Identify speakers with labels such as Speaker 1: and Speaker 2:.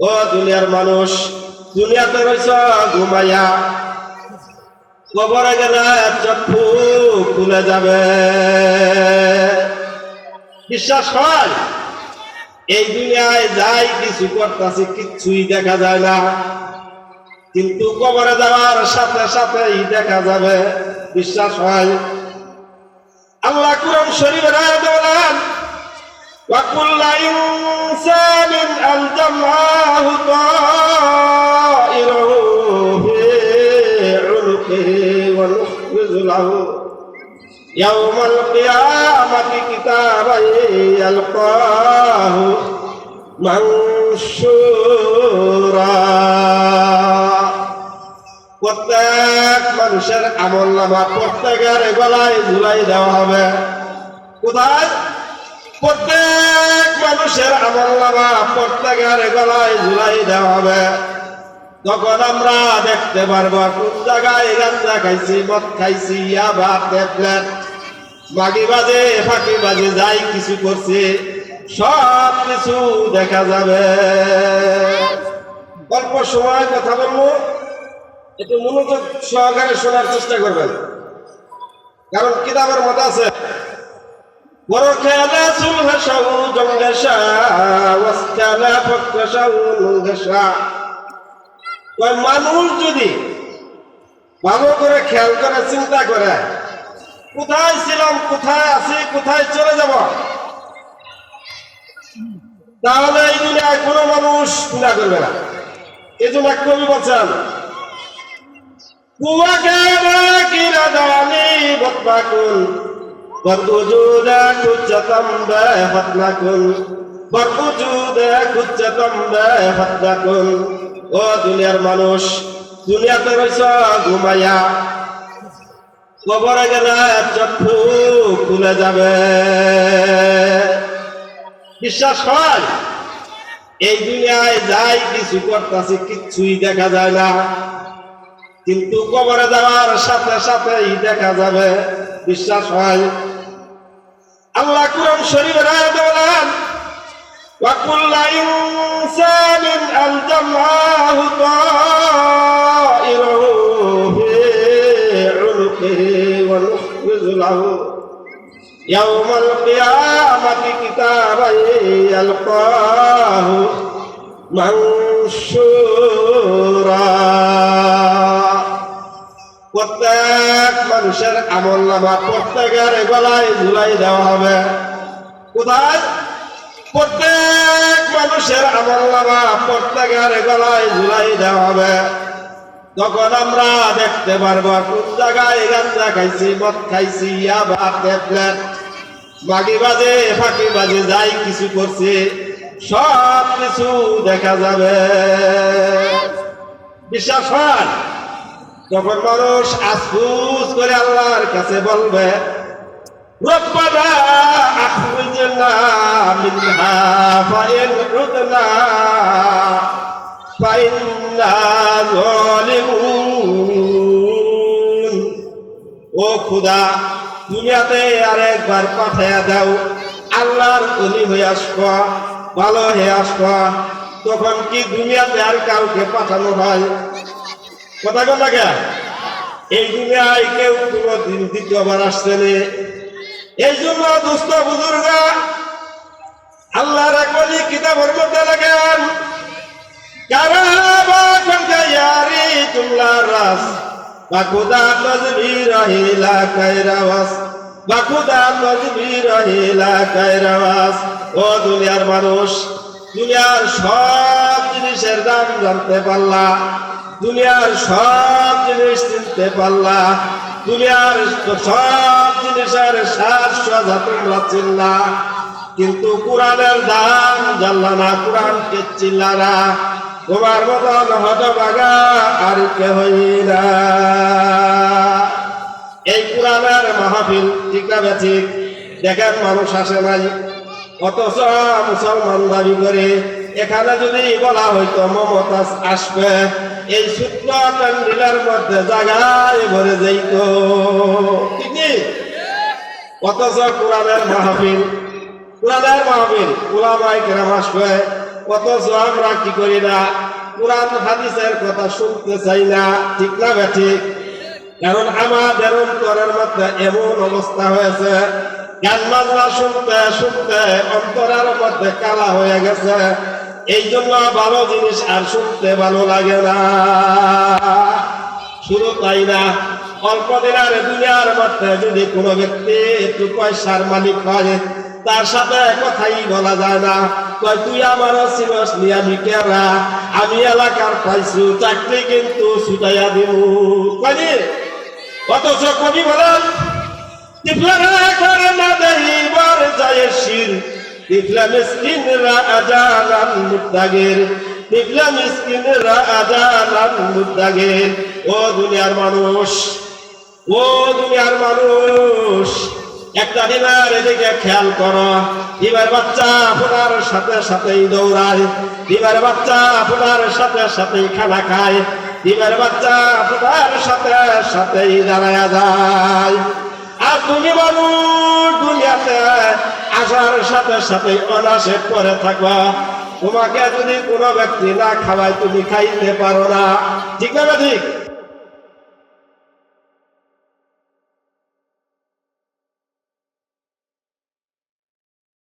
Speaker 1: ও দুনিয়ার মানুষ, দুনিয়াতে রয়েছ ঘুমাইয়া। কবরে গেলে চক্ষু খুলে যাবে। বিশ্বাস হয়? এই দুনিয়ায় যাই কিছু করতেছি কিচ্ছুই দেখা যায় না। কিন্তু কবরে যাওয়ার সাথে সাথেই দেখা যাবে। বিশ্বাস হয়? আল্লাহ কুরআন শরীফের আয়াতে وكل إنسان ألزمناه طائره في عنقه ونخرج له يوم القيامة كتابا يلقاه منشورا প্রত্যেক মানুষের আমল নামা প্রত্যেকের গলায় ঝুলাই দেওয়া হবে কোথায় প্রত্যেক মানুষের আমল নামা প্রত্যেকের গলায় ঝুলাই দেওয়া হবে। তখন আমরা দেখতে পারব কোন জায়গায় গাঞ্জা খাইছি, মদ খাইছি ইয়াবা ট্যাবলেট মাগি বাজে ফাঁকি বাজে যাই কিছু করছে, সব কিছু দেখা যাবে। অল্প সময় কথা বলব, একটু মনোযোগ সহকারে শোনার চেষ্টা করবেন। কারণ কিতাবের মতো আছে বড় খেলা সুলহ সাউ জঙ্গেশা ওয়াসকালা ফক্কা সাউ লঙ্গেশা ওই মানুষ যদি ভালো করে খেয়াল করে চিন্তা করে কোথায় ছিলাম কোথায় আছি কোথায় চলে যাব তাহলে এই দুনিয়ায় কোনো মানুষ চিন্তা করবে না এই জন্য এক কবি বলছেন وكان كرداني بطنكم والوجود كجة بفتنكم والوجود كجة بفتنكم ও দুনিয়ার মানুষ দুনিয়াতে রয়েছ ঘুমাইয়া কবরে গেলে চক্ষু খুলে যাবে বিশ্বাস হয় এই দুনিয়ায় যাই কিছু করতেছি কিচ্ছুই দেখা যায় না কিন্তু কবরে যাওয়ার সাথে সাথেই দেখা যাবে বিশ্বাস হয় আল্লাহ কুরআন শরীফের আয়াতে বলেন وكل إنسان ألزمناه طائره في عنقه ونخرج له يوم القيامة كتابا يلقاه منشورا প্রত্যেক মানুষের আমল নামা প্রত্যেকের গলায় ঝুলাই দেওয়া হবে। কোথায়? প্রত্যেক মানুষের আমল নামা প্রত্যেকের গলায় ঝুলাই দেওয়া হবে। তখন আমরা দেখতে পারব কোন জায়গায় গাঞ্জা খাইছি, মদ খাইছি ইয়াবা ট্যাবলেট মাগি বাজে, ফাঁকি বাজে, যাই কিছু করছে সব কিছু দেখা যাবে। বিশ্বাস হয়? যখন মানুষ আফসুস করে আল্লাহর কাছে বলবে ও খুদা, দুনিয়াতে আরেকবার পাঠাইয়া দাও, আল্লাহর অলি হয়ে আসবা, ভালো হয়ে আসবা। তখন কি দুনিয়াতে আর কাউকে পাঠানো হয়? কথা কথা কে এই দুনিয়ায় কেউ কোনো দিন দ্বিতীয়বার আসছে এই জন্য দুস্থ বুজুর্গ, আল্লাহর একলি কিতাবের মধ্যে লাগেন দুনিয়ার সব জিনিসের দাম জানতে পারলা। দুনিয়ার সব জিনিস চিনতে পারলা। দুনিয়ার সব জিনিসের সার সাজা তোমরা চিনলা। কিন্তু কোরআনের দাম জানলা না, কোরআনকে চিনলা না। তোমার মতন হতবাগা আর কে না। এই কোরআনের মাহফিল, ঠিক না ঠিক? দেখেন মানুষ আসে নাই। অথচ মুসলমান দাবি করে এখানে যদি বলা হইতো মমতাজ আসবে, এই সূত্র প্যান্ডেলের মধ্যে জায়গায় ভরে যাইত। ঠিক অথচ কোরআনের মাহফিল কোরআনের মাহফিল ওলামাই কেরাম আসবে। অথচ আমরা কি করি না কোরআন হাদিসের কথা শুনতে চাই না, ঠিক না ঠিক কারণ আমাদের অন্তরের মধ্যে এমন অবস্থা হয়েছে, গান বাজনা শুনতে শুনতে অন্তরের মধ্যে কালা হয়ে গেছে। এই জন্য ভালো জিনিস আর শুনতে ভালো লাগে না। শুধু তাই না, অল্প দিনের দুনিয়ার মধ্যে যদি কোনো ব্যক্তি একটু পয়সার মালিক হয়, তার সাথে কথাই বলা যায় না। কয়, তুই আমার সিনস নি আমি কেরা? আমি এলাকার পাইছু, চাকরি কিন্তু ছুটাইয়া দিব কয়নি অথচ কবি বলেন করে না দেহিবার যায় শির। টিপলা মিসকিনরা আজালান মুত্তাগির টিপলা মিসকিনরা আজালান মুত্তাগির ও দুনিয়ার মানুষ, ও দুনিয়ার মানুষ, একটা দিনের এদিকে খেয়াল করো। দিবার বাচ্চা আপনার সাথে সাথেই দৌড়ায় দিবার বাচ্চা আপনার সাথে সাথেই খানা খায় দিবার বাচ্চা আপনার সাথে সাথেই দাঁড়ায় যায়। আর তুমি মানুষ দুনিয়াতে আসার সাথে সাথে অনাসে পরে থাকবা। তোমাকে যদি কোনো ব্যক্তি না খাওয়ায়, তুমি খাইতে পারো না। ঠিক না ঠিক